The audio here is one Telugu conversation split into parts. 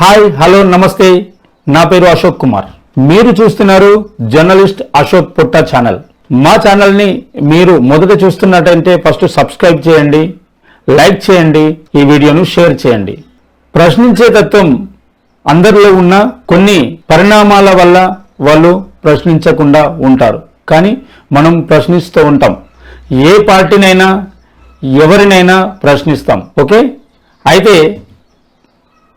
హాయ్ హలో నమస్తే. నా పేరు అశోక్ కుమార్. మీరు చూస్తున్నారు జర్నలిస్ట్ అశోక్ పుట్ట ఛానల్. మా ఛానల్ని మీరు మొదట చూస్తున్నట్టయితే ఫస్ట్ సబ్స్క్రైబ్ చేయండి లైక్ చేయండి ఈ వీడియోను షేర్ చేయండి. ప్రశ్నించే తత్వం అందరిలో ఉన్న కొన్ని పరిణామాల వల్ల వాళ్ళు ప్రశ్నించకుండా ఉంటారు. కానీ మనం ప్రశ్నిస్తూ ఉంటాం. ఏ పార్టీనైనా ఎవరినైనా ప్రశ్నిస్తాం. ఓకే? అయితే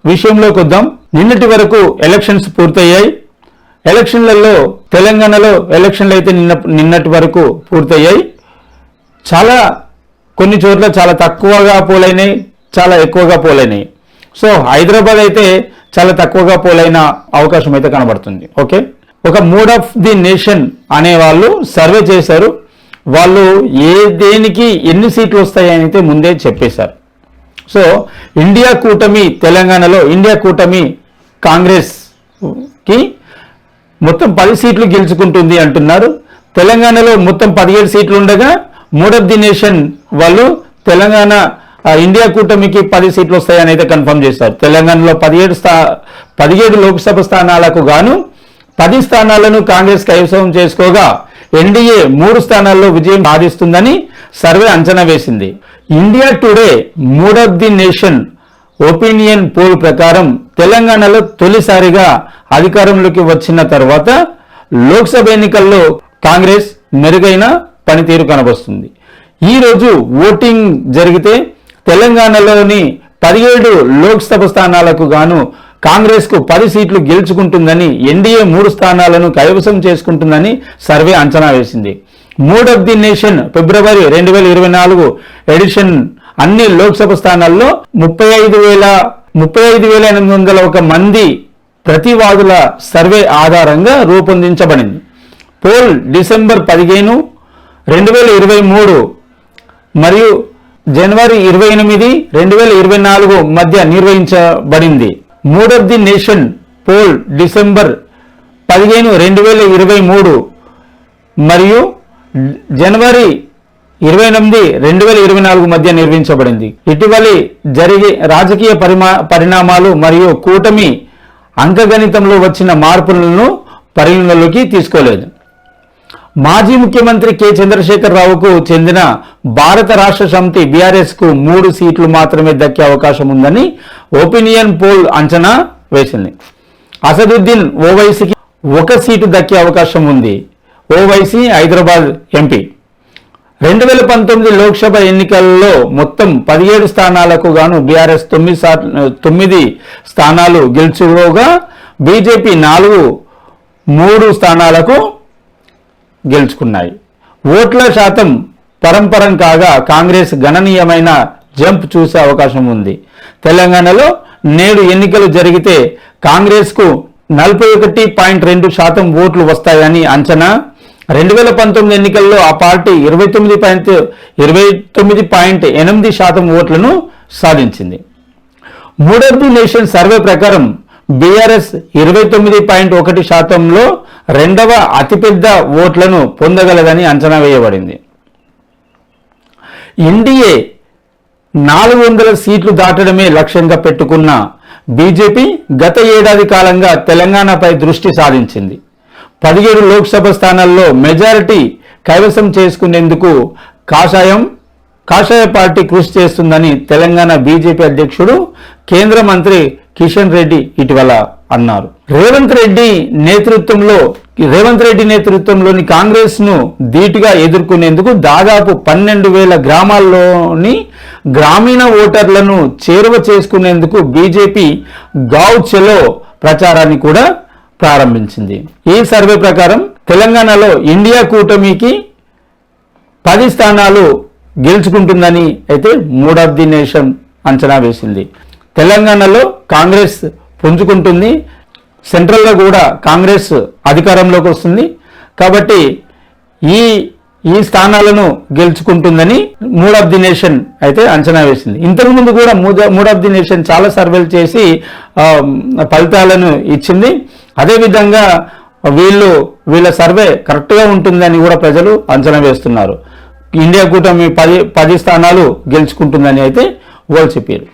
విషయంలోకి వద్దాం. నిన్నటి వరకు ఎలక్షన్స్ పూర్తయ్యాయి. ఎలక్షన్లలో తెలంగాణలో ఎలక్షన్లు అయితే నిన్న నిన్నటి వరకు పూర్తయ్యాయి. చాలా కొన్ని చోట్ల చాలా తక్కువగా పోలైనాయి చాలా ఎక్కువగా పోలైనాయి. సో హైదరాబాద్ అయితే చాలా తక్కువగా పోలైన అవకాశం అయితే కనబడుతుంది. ఓకే? ఒక మూడ్ ఆఫ్ ది నేషన్ అనే వాళ్ళు సర్వే చేశారు. వాళ్ళు ఏ దేనికి ఎన్ని సీట్లు వస్తాయని అయితే ముందే చెప్పేశారు. సో ఇండియా కూటమి తెలంగాణలో ఇండియా కూటమి కాంగ్రెస్కి మొత్తం పది సీట్లు గెలుచుకుంటుంది అంటున్నారు. తెలంగాణలో మొత్తం పదిహేడు సీట్లు ఉండగా మూడ్ ఆఫ్ ది నేషన్ వాళ్ళు తెలంగాణ ఇండియా కూటమికి పది సీట్లు వస్తాయని అయితే కన్ఫర్మ్ చేశారు. తెలంగాణలో పదిహేడు స్థా పదిహేడు లోక్సభ స్థానాలకు గాను పది స్థానాలను కాంగ్రెస్ కైవసం చేసుకోగా ఎన్డీఏ మూడు స్థానాల్లో విజయం సాధిస్తుందని సర్వే అంచనా వేసింది. India Today mood of the nation opinion poll ప్రకారం తెలంగాణలో తొలిసారిగా అధికారంలోకి వచ్చిన తర్వాత లోక్సభ ఎన్నికల్లో కాంగ్రెస్ మెరుగైన పనితీరు కనబస్తుంది ఈ రోజు ఓటింగ్ జరిగితే తెలంగాణలోని పదిహేడు లోక్సభ స్థానాలకు గాను కాంగ్రెస్కు పది సీట్లు గెలుచుకుంటుందని ఎన్డీఏ మూడు స్థానాలను కైవసం చేసుకుంటుందని సర్వే అంచనా వేసింది. మూడ్ ఆఫ్ ది నేషన్ ఫిబ్రవరి రెండు వేల ఇరవై నాలుగు ఎడిషన్ అన్ని లోక్సభ స్థానాల్లో ముప్పై ఐదు వేల ముప్పై ఐదు వేల ఎనిమిది వందల ఒక మంది ప్రతివాదుల సర్వే ఆధారంగా రూపొందించబడింది. పోల్ డిసెంబర్ పదిహేను రెండు వేల ఇరవై మూడు మరియు జనవరి ఇరవై ఎనిమిది రెండు వేల ఇరవై నాలుగు మధ్య నిర్వహించబడింది. Mood of the nation poll December పదిహేను రెండు వేల ఇరవై మూడు మరియు జనవరి ఇరవై ఎనిమిది రెండు వేల ఇరవై నాలుగు మధ్య నిర్మించబడింది ఇటీవలి జరిగే రాజకీయ పరిమా పరిణామాలు మరియు కూటమి అంకగణితంలో వచ్చిన మార్పులను పరిగణలోకి తీసుకోలేదు. మాజీ ముఖ్యమంత్రి కె. చంద్రశేఖర్ రావుకు చెందిన భారత రాష్ట్ర సమితి బీఆర్ఎస్కు మూడు సీట్లు మాత్రమే దక్కే అవకాశం ఉందని ఒపీనియన్ పోల్ అంచనా వేసింది. అసదుద్దీన్ ఓవైసీకి ఒక సీటు దక్కే అవకాశం ఉంది. ఓవైసీ హైదరాబాద్ ఎంపీ. రెండు వేల పంతొమ్మిది లోక్సభ ఎన్నికల్లో మొత్తం పదిహేడు స్థానాలకు గాను బీఆర్ఎస్ తొమ్మిది తొమ్మిది స్థానాలు గెలుచుకోగా బీజేపీ నాలుగు మూడు స్థానాలకు గెలుచుకున్నాయి. ఓట్ల శాతం పరంపరం కాగా కాంగ్రెస్ గణనీయమైన జంప్ చూసే అవకాశం ఉంది. తెలంగాణలో నేడు ఎన్నికలు జరిగితే కాంగ్రెస్కు నలభై ఒకటి పాయింట్ రెండు శాతం ఓట్లు వస్తాయని అంచనా రెండు వేల పంతొమ్మిది ఎన్నికల్లో ఆ పార్టీ ఇరవై తొమ్మిది పాయింట్ ఇరవై తొమ్మిది పాయింట్ ఎనిమిది శాతం ఓట్లను సాధించింది. మూడ్ ది నేషన్ సర్వే ప్రకారం బీఆర్ఎస్ ఇరవై తొమ్మిది పాయింట్ ఒకటి శాతంలో రెండవ అతిపెద్ద ఓట్లను పొందగలదని అంచనా వేయబడింది. ఎన్డీఏ నాలుగు వందల సీట్లు దాటడమే లక్ష్యంగా పెట్టుకున్న బీజేపీ గత ఏడాది కాలంగా తెలంగాణపై దృష్టి సాధించింది. పదిహేడు లోక్సభ స్థానాల్లో మెజారిటీ కైవసం చేసుకునేందుకు కాషాయం కాషాయ పార్టీ కృషి చేస్తుందని తెలంగాణ బీజేపీ అధ్యక్షుడు కేంద్ర మంత్రి కిషన్ రెడ్డి ఇటీవల అన్నారు. రేవంత్ రెడ్డి నేతృత్వంలో రేవంత్ రెడ్డి నేతృత్వంలోని కాంగ్రెస్ను ధీటుగా ఎదుర్కొనేందుకు దాదాపు పన్నెండు వేల గ్రామాల్లోని గ్రామీణ ఓటర్లను చేరువ చేసుకునేందుకు బీజేపీ గావ్ చెలో ప్రచారాన్ని కూడా ప్రారంభించింది. ఈ సర్వే ప్రకారం తెలంగాణలో ఇండియా కూటమికి పది స్థానాలు గెలుచుకుంటుందని అయితే మూడ్ ఆఫ్ ది నేషన్ అంచనా వేసింది. తెలంగాణలో కాంగ్రెస్ పుంజుకుంటుంది. సెంట్రల్లో కూడా కాంగ్రెస్ అధికారంలోకి వస్తుంది. కాబట్టి ఈ ఈ స్థానాలను గెలుచుకుంటుందని మూడ్ ఆఫ్ ది నేషన్ అయితే అంచనా వేసింది. ఇంతకుముందు కూడా మూడ్ ఆఫ్ ది నేషన్ చాలా సర్వేలు చేసి ఫలితాలను ఇచ్చింది. అదేవిధంగా వీళ్ళు వీళ్ళ సర్వే కరెక్ట్గా ఉంటుందని కూడా ప్రజలు అంచనా వేస్తున్నారు. ఇండియా కూటమి పది పది స్థానాలు గెలుచుకుంటుందని అయితే వాళ్ళు చెప్పారు.